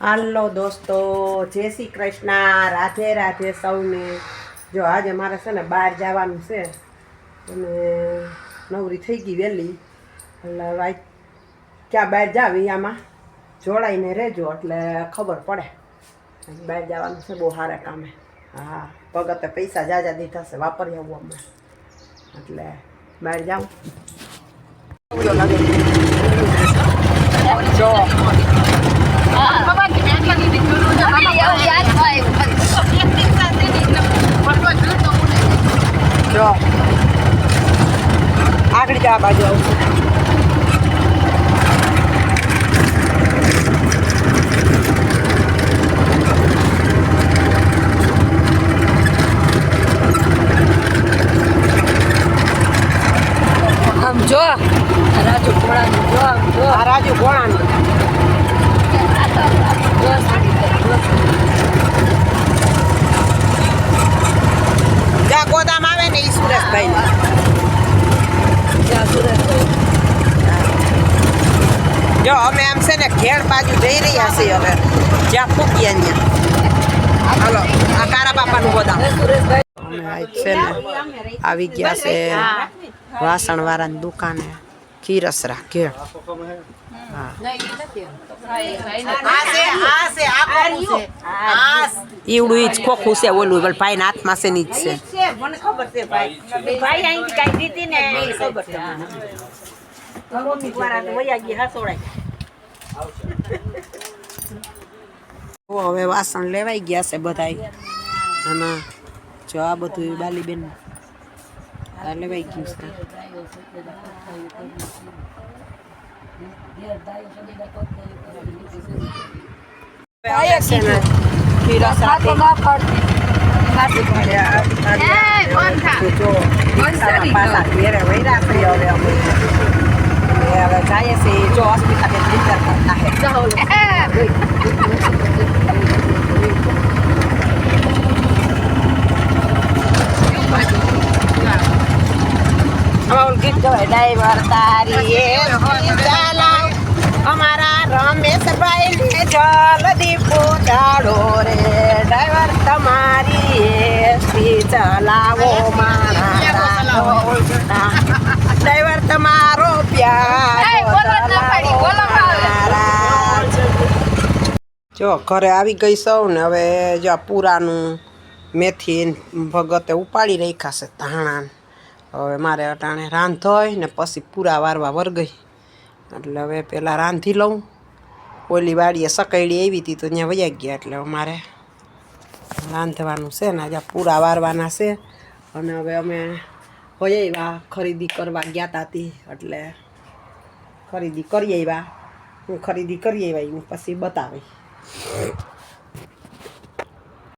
હાલો દોસ્તો, જય શ્રી કૃષ્ણ, રાધે રાધે સૌને. જો આજે મારે છે ને બહાર જવાનું છે, અને નવરી થઈ ગઈ વહેલી. એટલે વાઈ ક્યાં બહાર જાવી આમાં? જોડાઈને રહેજો, એટલે ખબર પડે. બહાર જવાનું છે બહુ સારા કામે. હા પગતે પૈસા જાજા દીધા છે વાપરી આવું અમે. એટલે બહાર જાઉં. જો. જો. આગળ જા બાજુ આવું આમ જો. રાજુ ઘોડાનું જો આમ જો. આ રાજુ ઘોડાનું જ્યાં ગોદામ આવે ને એ સુરેશભાઈ જ્યાં સુરેશભાઈ. જો અમે આમ છે ને ઘેર બાજુ જઈ રહ્યા છીએ હવે. જ્યાં ફૂકીએ ત્યાં હાલો આ કારા બાપાનું ગોદામ. હે સુરેશભાઈ અમે આજ છે ને આવી ગયા છે વાસણ વાળાની દુકાને ખીરસરા ઘેર. હા. ઈવડું ઈ જ ખોખું છે ઓલું પણ ભાઈ હાથમાં છે ની જ છે. મને ખબર છે ભાઈ. ભાઈ અહીંથી કાંઈ દીધી ને એ ખબર છે. મને. મમ્મી દ્વારા તો વયા ગઈ હસોડાઈ. ઓ હવે વાસણ લેવાઈ ગયા છે બધાય. આમાં જો આ બધું બાલીબેન આ લેવાઈ ગયું છે. પાછા ઘેરે વૈરા થઈ હવે અમે. હવે હવે જાય છે જો હોસ્પિટલ તારીએ એ અમારા રમેશભાઈ ને જલ્દી પહોંચાડો રે ડ્રાઈવર તમારી એસટી ચલાવો મારા ડ્રાઈવર તમારો પ્યાર. જો, ઘરે આવી ગઈ સૌ ને હવે જો આ પૂરાનું મેથી ભગતે ઉપાડી રાખ્યા છે ધાણા હવે મારે અટાણે રાંધોય ને પછી પૂરા વારવા વરગઈ એટલે હવે પહેલાં રાંધી લઉં. ઓલી વાડીએ સકૈડી આવી હતી તો ત્યાં વયા ગયા એટલે મારે રાંધવાનું છે ને આજે પૂરા વારવાના છે. અને હવે અમે હોય આવ્યા, ખરીદી કરવા ગયા તા તી. એટલે ખરીદી કરી આવ્યા. હું ખરીદી કરી આવ્યા હું પછી બતાવી Right.